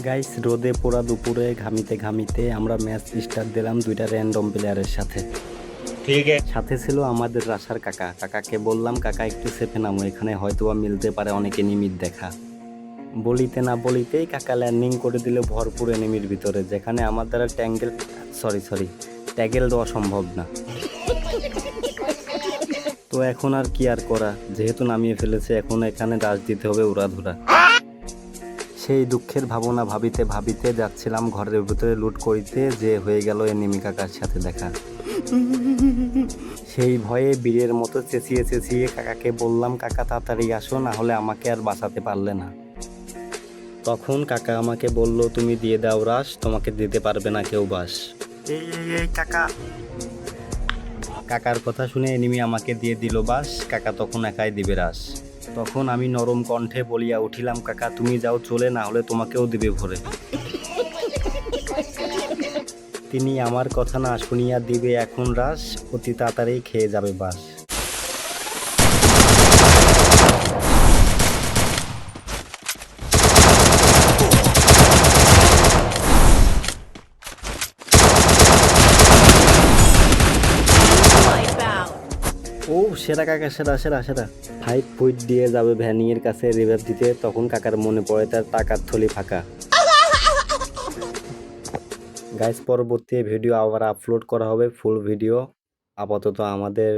Guys রোদে পোড়া দুপুরে ঘামিতে ঘামিতে আমরা ম্যাচ স্টার্ট দিলাম দুইটা র্যান্ডম প্লেয়ারের সাথে। ঠিক সাথে ছিল আমাদের রাশার কাকা। কাকাকে বললাম কাকা একটু সেফে নামো এখানে হয়তো বা মিলতে পারে অনেকে নিমিত দেখা। বলিতে না বলিতেই কাকা ল্যান্ডিং করে দিল ভরপুর এনিমির ভিতরে যেখানে আমার দ্বারা ট্যাঙ্গেল সরি সরি ট্যাগেল দেওয়া সম্ভব না। তো এখন আর কি আর করা? যেহেতু নামিয়ে ফেলেছে এখন এখানে ডাস দিতে হবে উড়াধুরা। সেই দুঃখের ভাবনা ভাবিতে ভাবিতে যাচ্ছিলাম ঘরের ভিতরে লুট করিতে যে হয়ে গেল এনিমি কাকার সাথে দেখা। সেই ভয়ে বীরের মতো চেঁচিয়ে চেঁচিয়ে কাকাকে বললাম কাকা তাড়াতাড়ি আসো না হলে আমাকে আর বাঁচাতে পারলে না। তখন কাকা আমাকে বলল তুমি দিয়ে দাও রাস তোমাকে দিতে পারবে না কেউ বাস। কাকা। কাকার কথা শুনে এনিমি আমাকে দিয়ে দিল বাস কাকা তখন একাই দিবে রাস। তখন আমি নরম কণ্ঠে বলিয়া উঠিলাম, কাকা, তুমি যাও, চলে না হলে তোমাকেও দিবে ভরে। তিনি আমার কথা না শুনিয়া দিবে এখন রাস অতি তাড়াতাড়ি খেয়ে যাবে বাস। ও, সেরা কাকা, সেরা সেরা সেরা। ফাইভ ফুট দিয়ে যাবে ভ্যানিয়ের কাছে রিভার দিতে, তখন কাকার মনে পড়ে তার টাকার থলি ফাঁকা। গাইস পরবর্তী ভিডিও আবার আপলোড করা হবে ফুল ভিডিও আপাতত আমাদের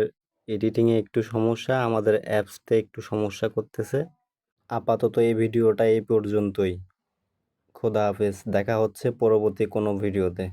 এডিটিংয়ে একটু সমস্যা, আমাদের অ্যাপসতে একটু সমস্যা করতেছে। আপাতত এই ভিডিওটা এই পর্যন্তই। খোদা হাফেজ, দেখা হচ্ছে পরবর্তী কোনো ভিডিওতে